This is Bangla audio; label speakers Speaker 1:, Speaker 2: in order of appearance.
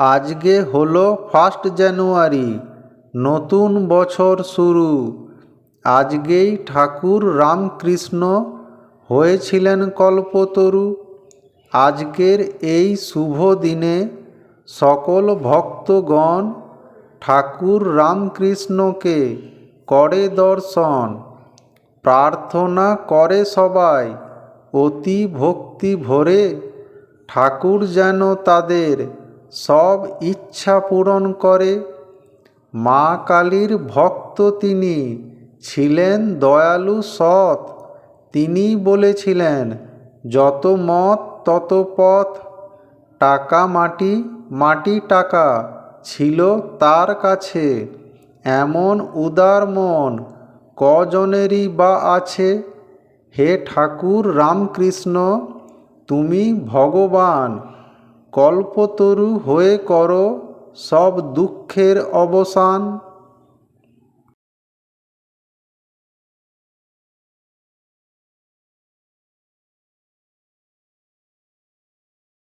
Speaker 1: আজকে হলো ফার্স্ট জানুয়ারি, নতুন বছর শুরু। আজকেই ঠাকুর রামকৃষ্ণ হয়েছিলেন কল্পতরু। আজকের এই শুভ দিনে সকল ভক্তগণ ঠাকুর রামকৃষ্ণকে করে দর্শন, প্রার্থনা করে সবাই। অতি ভক্তি ভরে ঠাকুর যেন তাদের সব ইচ্ছা পূরণ করে। মা কালীর ভক্ত তিনি, ছিলেন দয়ালু সৎ। তিনি বলেছিলেন, যত মত, তত পথ। টাকা মাটি মাটি টাকা ছিল তার কাছে। এমন উদার মন কজনেরই বা আছে। হে ঠাকুর রামকৃষ্ণ, তুমি ভগবান। কল্পতরু হয়ে কর সব দুঃখের অবসান।